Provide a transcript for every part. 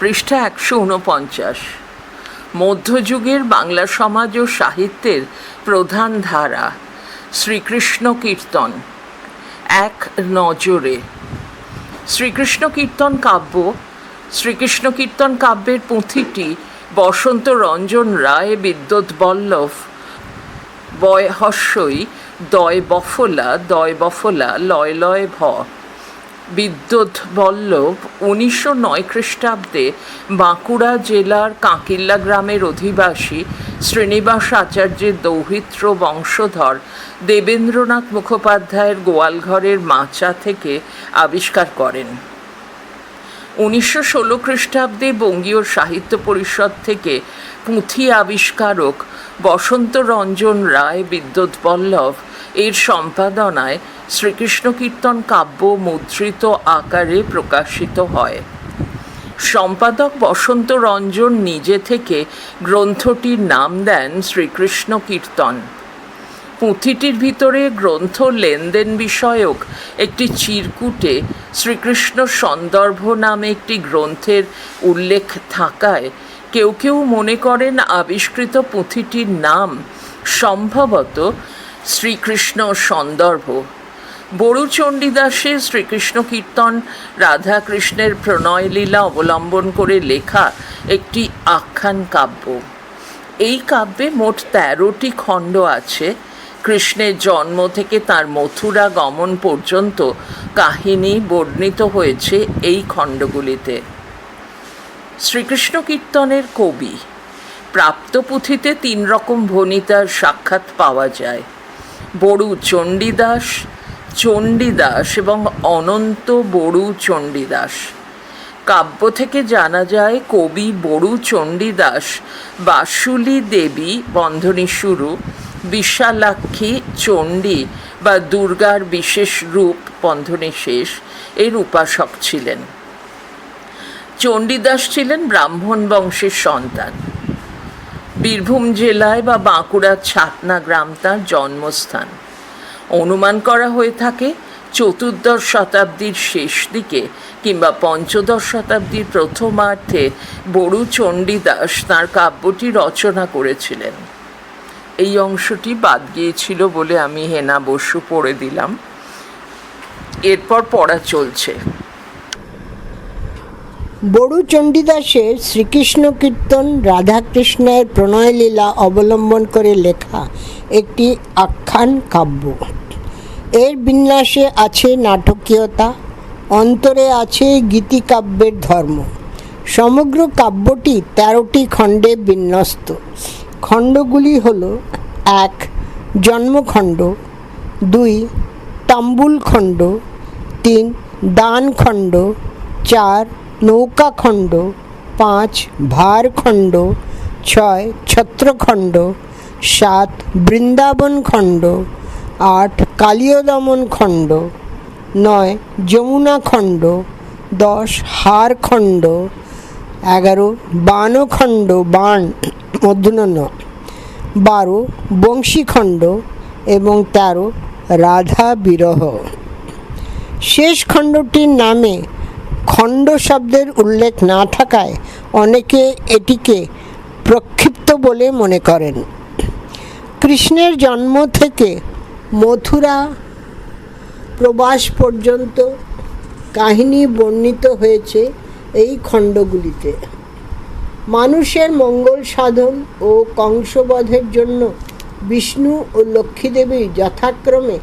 পৃষ্ঠা একশো উনপঞ্চাশ মধ্যযুগের বাংলা সমাজ ও সাহিত্যের প্রধান ধারা, শ্রীকৃষ্ণ কীর্তন। এক নজরে। শ্রীকৃষ্ণ কীর্তন কাব্য, শ্রীকৃষ্ণ কীর্তন কাব্যের পুঁথিটি বসন্ত রঞ্জন রায়, বিদ্যুৎ বল্লভ বয় হস্যই দয় বফলা দয় বফলা, লয় লয় ভ। বিদ্যুৎ বল্লভ উনিশশো নয় খ্রিস্টাব্দে বাঁকুড়া জেলার কাঁকিল্লা গ্রামের অধিবাসী শ্রীনিবাস আচার্যের দৌহিত্র বংশধর দেবেন্দ্রনাথ মুখোপাধ্যায়ের গোয়ালঘরের মাচা থেকে আবিষ্কার করেন। উনিশশো ষোলো খ্রিস্টাব্দে বঙ্গীয় সাহিত্য পরিষদ থেকে পুঁথি আবিষ্কারক বসন্ত রঞ্জন রায় বিদ্যুৎ বল্লভ এর সম্পাদনায় শ্রীকৃষ্ণ কীর্তন কাব্য মুদ্রিত আকারে প্রকাশিত হয়। সম্পাদক বসন্ত রঞ্জন নিজে থেকে গ্রন্থটির নাম দেন শ্রীকৃষ্ণ কীর্তন। পুঁথিটির ভিতরে গ্রন্থ লেনদেন বিষয়ক একটি চিরকুটে শ্রীকৃষ্ণ সন্দর্ভ নামে একটি গ্রন্থের উল্লেখ থাকায় কেউ কেউ মনে করেন আবিষ্কৃত পুঁথিটির নাম সম্ভবত শ্রীকৃষ্ণ সন্দর্ভ। বড়ু চণ্ডীদাসের শ্রীকৃষ্ণ কীর্তন, রাধাকৃষ্ণের প্রণয় লীলা অবলম্বন করে লেখা একটি আখ্যান কাব্য। এই কাব্যে মোট তেরোটি খণ্ড আছে। কৃষ্ণের জন্ম থেকে তার মথুরা গমন পর্যন্ত কাহিনী বর্ণিত হয়েছে এই খণ্ডগুলিতে। শ্রীকৃষ্ণ কীর্তনের কবি। প্রাপ্ত পুঁথিতে তিন রকম ভণিতার সাক্ষাৎ পাওয়া যায়। বড়ু চণ্ডীদাস চণ্ডীদাস এবং অনন্ত বড়ু চণ্ডীদাস। কাব্য থেকে জানা যায়, কবি বড়ু চণ্ডীদাস বাসুলি দেবী বন্ধনী শুরু বিশালাক্ষী চণ্ডী বা দুর্গার বিশেষ রূপ বন্ধনী শেষ এর উপাসক ছিলেন। চণ্ডীদাস ছিলেন ব্রাহ্মণ বংশের সন্তান। বীরভূম জেলায় বা বাঁকুড়ার ছাতনা গ্রাম তার জন্মস্থান। অনুমান করা হয়ে থাকে, চতুর্দশ শতাব্দীর শেষ দিকে কিংবা পঞ্চদশ শতাব্দীর প্রথমার্ধে বড়ু চণ্ডীদাস তাঁর কাব্যটি রচনা করেছিলেন। এই অংশটি বাদ গিয়েছিল বলে আমি হেনা বসু পড়ে দিলাম। এরপর পড়া চলছে। বড়ু চণ্ডীদাসের শ্রীকৃষ্ণ কীর্তন রাধাকৃষ্ণের প্রণয়লীলা অবলম্বন করে লেখা একটি আখ্যান কাব্য। এর বিন্যাসে আছে নাটকীয়তা, অন্তরে আছে গীতিকাব্যের ধর্ম। সমগ্র কাব্যটি তেরোটি খণ্ডে বিন্যস্ত। খণ্ডগুলি হল এক, জন্মখণ্ড, দুই তাম্বুল খণ্ড তিন, দানখণ্ড, চার, নৌকাখণ্ড, পাঁচ, ভারখণ্ড, ছয়, ছত্রখণ্ড, সাত বৃন্দাবন খণ্ড আট কালিয়দমন খণ্ড নয় যমুনা খণ্ড দশ, হারখণ্ড এগারো বানখণ্ড বাণ মধ্যন ন বারো বংশীখণ্ড এবং তেরো, রাধা বিরহ। শেষ খণ্ডটির নামে খণ্ড শব্দের উল্লেখ না থাকায় অনেকে এটিকে প্রক্ষিপ্ত বলে মনে করেন। কৃষ্ণের জন্ম থেকে মথুরা প্রবাস পর্যন্ত কাহিনী বর্ণিত হয়েছে। এই খণ্ডগুলিতে। মানুষের মঙ্গল সাধন ও কংসবধের জন্য বিষ্ণু ও লক্ষ্মীদেবী যথাক্রমে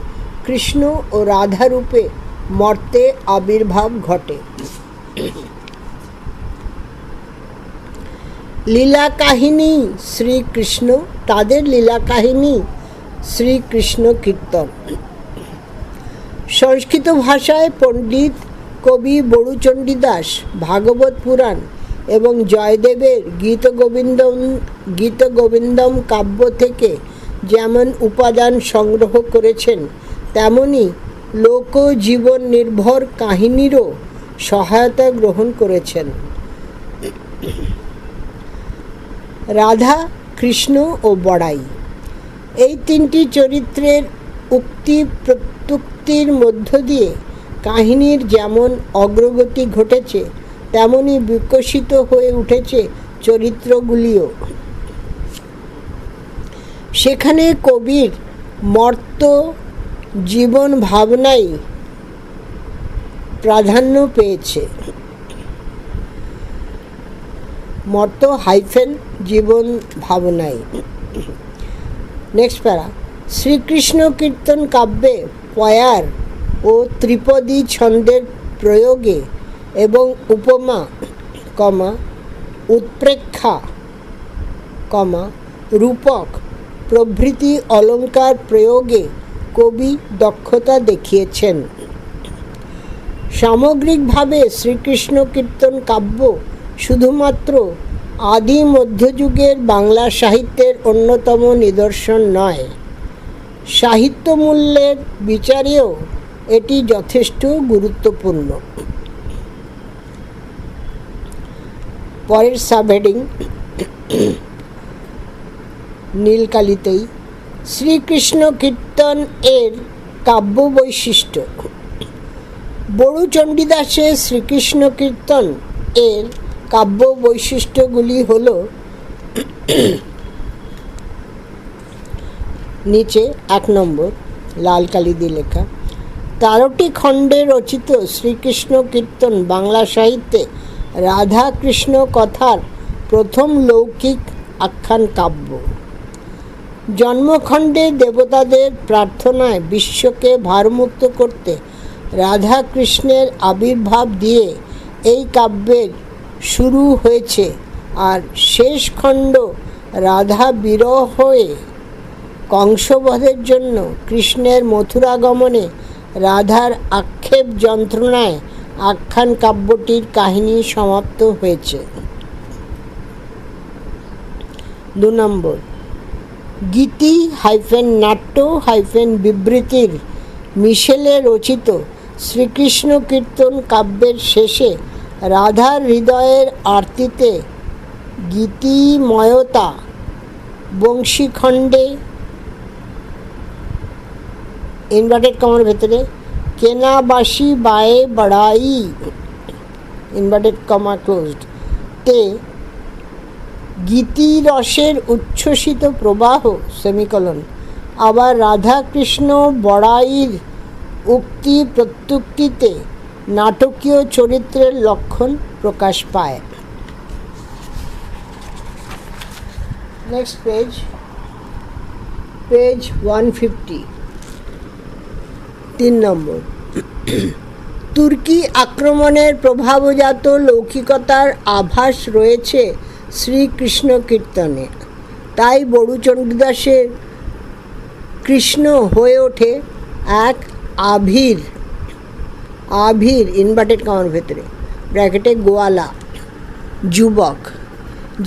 কৃষ্ণ ও রাধা রূপে মর্তে আবির্ভাব ঘটে। লীলা কাহিনী শ্রীকৃষ্ণ, তাদের লীলা কাহিনী শ্রীকৃষ্ণ কীর্তন। সংস্কৃত ভাষায় পণ্ডিত কবি বড়ুচণ্ডী দাস, ভাগবত পুরাণ এবং জয়দেবের গীতগোবিন্দম গীতগোবিন্দম কাব্য থেকে যেমন উপাদান সংগ্রহ করেছেন, তেমনি লোকজীবন নির্ভর কাহিনীরও সহায়তা গ্রহণ করেছেন। রাধা, কৃষ্ণ ও বড়াই। এই তিনটি চরিত্রের উক্তি প্রত্যুক্তির মধ্য দিয়ে কাহিনীর যেমন অগ্রগতি ঘটেছে, তেমনি বিকশিত হয়ে উঠেছে চরিত্রগুলিও। সেখানে কবির মর্ত, জীবন ভাবনাই প্রাধান্য পেয়েছে। মর্ত হাইফেন, জীবন ভাবনাই। নেক্সট প্যারা, শ্রীকৃষ্ণ কীর্তন কাব্যে পয়ার ও ত্রিপদী ছন্দের প্রয়োগে এবং উপমা, কমা, উৎপ্রেক্ষা, কমা, রূপক প্রভৃতি অলঙ্কার প্রয়োগে কবি দক্ষতা দেখিয়েছেন। সামগ্রিকভাবে শ্রীকৃষ্ণ কীর্তন কাব্য শুধুমাত্র আদি মধ্যযুগের বাংলা সাহিত্যের অন্যতম নিদর্শন নয়। সাহিত্য মূল্যের বিচারেও এটি যথেষ্ট গুরুত্বপূর্ণ। পরের সাবহেডিং নীলকালিতেই শ্রীকৃষ্ণ কীর্তন এর কাব্য বৈশিষ্ট্য। বড়ু চণ্ডীদাসের শ্রীকৃষ্ণ কীর্তন এর কাব্য বৈশিষ্ট্যগুলি হল নিচে এক নম্বর লাল কালি দিয়ে লেখা। তেরোটি খণ্ডে রচিত শ্রীকৃষ্ণ কীর্তন বাংলা সাহিত্যে রাধা কৃষ্ণ কথার প্রথম লৌকিক আখ্যান কাব্য। জন্মখণ্ডে দেবতাদের প্রার্থনায় বিশ্বকে ভারমুক্ত করতে রাধা কৃষ্ণের আবির্ভাব দিয়ে এই কাব্যের শুরু হয়েছে আর শেষ খণ্ড রাধা বিরহ হয়ে কংসবধের জন্য কৃষ্ণের মথুরাগমনে রাধার আক্ষেপ যন্ত্রণায় আখ্যান কাব্যটির কাহিনী সমাপ্ত হয়েছে। দু নম্বর। গীতি হাইফেন নাট্য হাইফেন বিবৃতির মিশেলে রচিত শ্রীকৃষ্ণ কীর্তন কাব্যের শেষে রাধার হৃদয়ের আরতিতে গীতিময়তা বংশীখণ্ডে ইনভার্টেড কমার ভেতরে, কেনাবাসি বায়ে বড়াই। ইনভার্টেড কমা ক্লোজড তে গীতিরসের উচ্ছ্বসিত প্রবাহ সেমিকলন আবার রাধাকৃষ্ণ বড়াইর উক্তি প্রত্যুক্তিতে নাটকীয় চরিত্রের লক্ষণ প্রকাশ পায়। Next page page one fifty তিন নম্বর। তুর্কি আক্রমণের প্রভাবজাত লৌকিকতার আভাস রয়েছে শ্রীকৃষ্ণ কীর্তনে। তাই বড়ুচণ্ডীদাসের কৃষ্ণ হয়ে ওঠে এক আভির আভির ইনভার্টেড কামার ভেতরে ব্র্যাকেটে গোয়ালা, যুবক,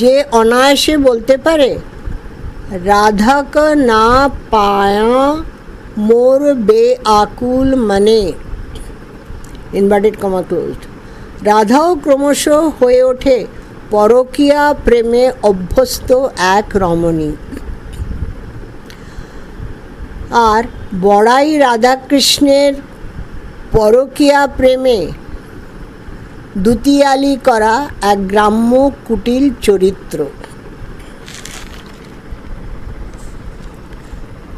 যে অনায়াসে বলতে পারে, রাধাক না পায়া মোর বে আকুল মানে ইনভার্টেড কমা ক্লোজড রাধাও ক্রমশ হয়ে ওঠে পরকীয়া প্রেমে অভ্যস্ত এক রমণী আর বড়াই রাধাকৃষ্ণের পরকীয়া প্রেমে দুতিয়ালি করা এক গ্রাম্য কুটিল চরিত্র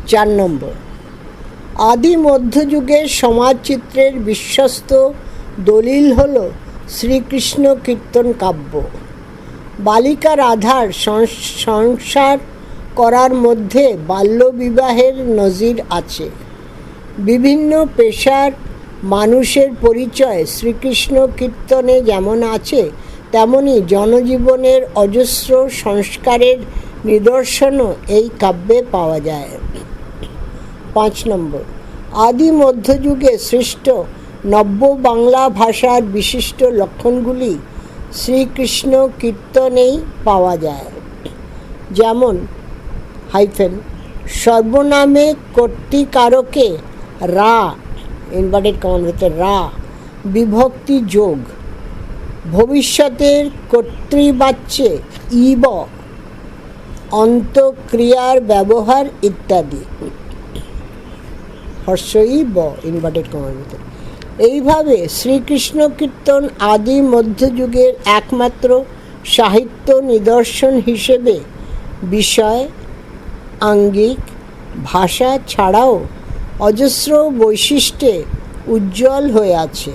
চার নম্বর আদি মধ্যযুগের সমাজচিত্রের বিশ্বস্ত দলিল হল শ্রীকৃষ্ণ কীর্তন কাব্য। বালিকা রাধার সংসার করার মধ্যে বাল্যবিবাহের নজির আছে। বিভিন্ন পেশার মানুষের পরিচয় শ্রীকৃষ্ণ কীর্তনে যেমন আছে, তেমনি জনজীবনের অজস্র সংস্কারের নিদর্শনও এই কাব্যে পাওয়া যায়। পাঁচ নম্বর। আদি মধ্যযুগে সৃষ্ট নব্য বাংলা ভাষার বিশিষ্ট লক্ষণগুলি শ্রীকৃষ্ণ কীর্তনেই পাওয়া যায়। যেমন হাইফেন সর্বনামে কর্তিকারকে রা ইনভার্টেড কমান ভিতরে রা, বিভক্তি যোগ, ভবিষ্যতের কর্তৃবাচ্যে ইব, অন্তক্রিয়ার ব্যবহার ইত্যাদি। হর্ষই ব ইনভার্টেড কমার ভিতরে এইভাবে শ্রীকৃষ্ণ কীর্তন আদি মধ্যযুগের একমাত্র সাহিত্য নিদর্শন হিসেবে বিষয়, আঙ্গিক, ভাষা ছাড়াও অজস্র বৈশিষ্ট্যে উজ্জ্বল হয়ে আছে।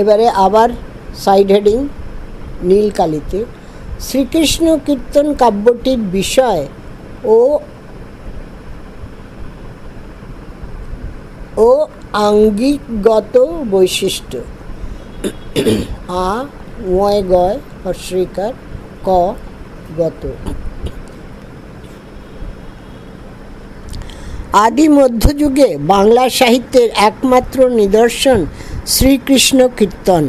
এবারে আবার সাইড হেডিং নীলকালিতে। শ্রীকৃষ্ণ কীর্তন কাব্যটির বিষয় ও ও আঙ্গিকগত বৈশিষ্ট্য। আ ময় গয় হর্ষিকার ক, গত। আদি মধ্যযুগে বাংলা সাহিত্যের একমাত্র নিদর্শন শ্রীকৃষ্ণ কীর্তন।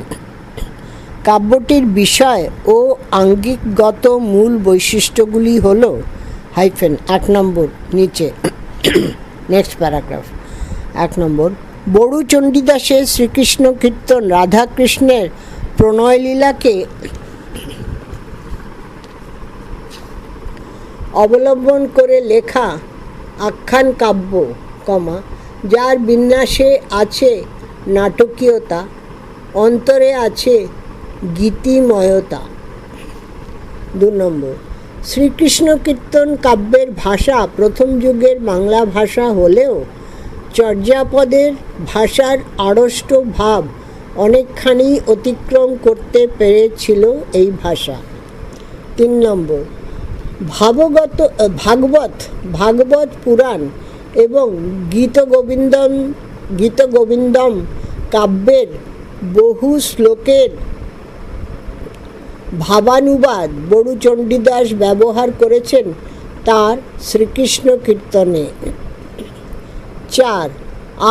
কাব্যটির বিষয় ও আঙ্গিকগত মূল বৈশিষ্ট্যগুলি হল হাইফেন এক নম্বর নিচে। নেক্সট প্যারাগ্রাফ এক নম্বর। বড়ু চণ্ডীদাসের শ্রীকৃষ্ণ কীর্তন রাধাকৃষ্ণের প্রণয়লীলাকে অবলম্বন করে লেখা আখ্যান কাব্য, কমা, যার বিন্যাসে আছে নাটকীয়তা, অন্তরে আছে গীতিময়তা। দু নম্বর। শ্রীকৃষ্ণ কীর্তন কাব্যের ভাষা প্রথম যুগের বাংলা ভাষা হলেও চর্যাপদের ভাষার আড়ষ্ট ভাব অনেকখানি অতিক্রম করতে পেরেছিল এই ভাষা। তিন নম্বর ভাবগত ভাগবত ভাগবত পুরাণ এবং গীতগোবিন্দম গীতগোবিন্দম কাব্যের বহু শ্লোকের ভাবানুবাদ বড়ু চণ্ডীদাস ব্যবহার করেছেন তার শ্রীকৃষ্ণ কীর্তনে। চার,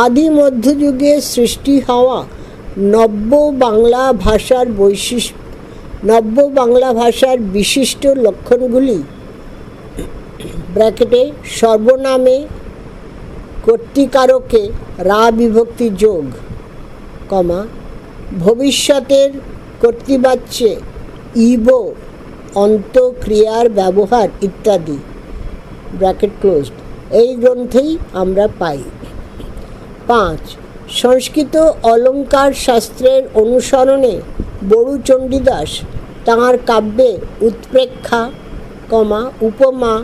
আদি মধ্যযুগে সৃষ্টি হওয়া নব্য বাংলা ভাষার বৈশিষ্ট্য নব্য বাংলা ভাষার বিশিষ্ট লক্ষণগুলি। ব্র্যাকেটে, সর্বনামে কর্তিকারকে রা বিভক্তি যোগ, কমা, ভবিষ্যতের কর্তৃবাচ্যে ইবো, অন্তক্রিয়ার ব্যবহার ইত্যাদি। Bracket closed. এই গ্রন্থেই আমরা পাই। পাঁচ, সংস্কৃত অলঙ্কার শাস্ত্রের অনুসরণে বড়ু চণ্ডীদাস তাঁর কাব্যে উৎপ্রেক্ষা, কমা, উপমা,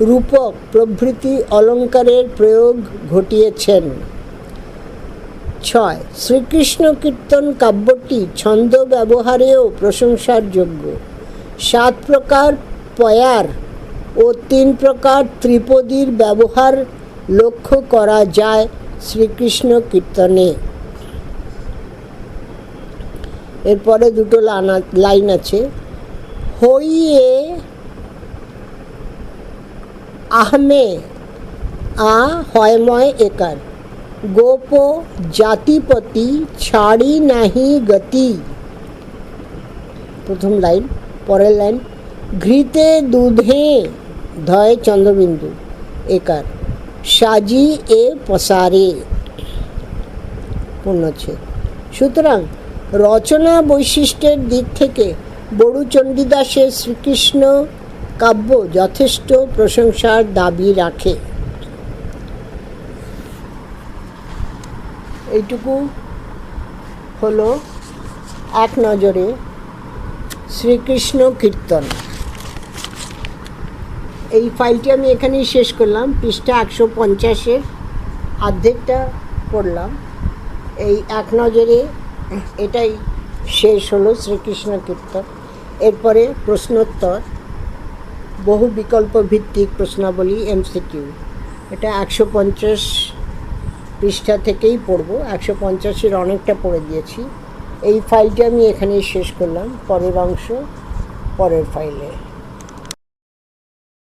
রূপক প্রভৃতি অলঙ্কারের প্রয়োগ ঘটিয়েছেন। ছয়, শ্রীকৃষ্ণ কীর্তন কাব্যটি ছন্দ ব্যবহারেও প্রশংসার যোগ্য সাত প্রকার পয়ার ও তিন প্রকার ত্রিপদীর ব্যবহার লক্ষ্য করা যায় শ্রীকৃষ্ণ কীর্তনে। এরপরে দুটো লাইন আছে। হইয়ে আহমে আ হয়ময় একার। গোপ জাতিপতি ছাড়ি নাহি গতি প্রথম লাইন পরের লাইন ঘৃতে দুধে ধয় চন্দ্রবিন্দু একার সাজি এ পসারে পূর্ণচ্ছেদ সুতরাং রচনা বৈশিষ্ট্যের দিক থেকে বড়ু চণ্ডীদাসের শ্রীকৃষ্ণ কাব্য যথেষ্ট প্রশংসার দাবি রাখে। এইটুকু হলো এক নজরে শ্রীকৃষ্ণ কীর্তন। এই ফাইলটি আমি এখানেই শেষ করলাম। পৃষ্ঠা একশো পঞ্চাশের অর্ধেকটা পড়লাম। এই এক নজরে এটাই শেষ হলো শ্রীকৃষ্ণ কীর্তন। এরপরে প্রশ্নোত্তর, বহু বিকল্প ভিত্তিক প্রশ্নাবলী, এমসিকিউ। এটা একশো পঞ্চাশ পৃষ্ঠা থেকেই পড়ব। একশো পঞ্চাশের অনেকটা পড়ে দিয়েছি। এই ফাইলটি আমি এখানেই শেষ করলাম। পরের অংশ পরের ফাইলে।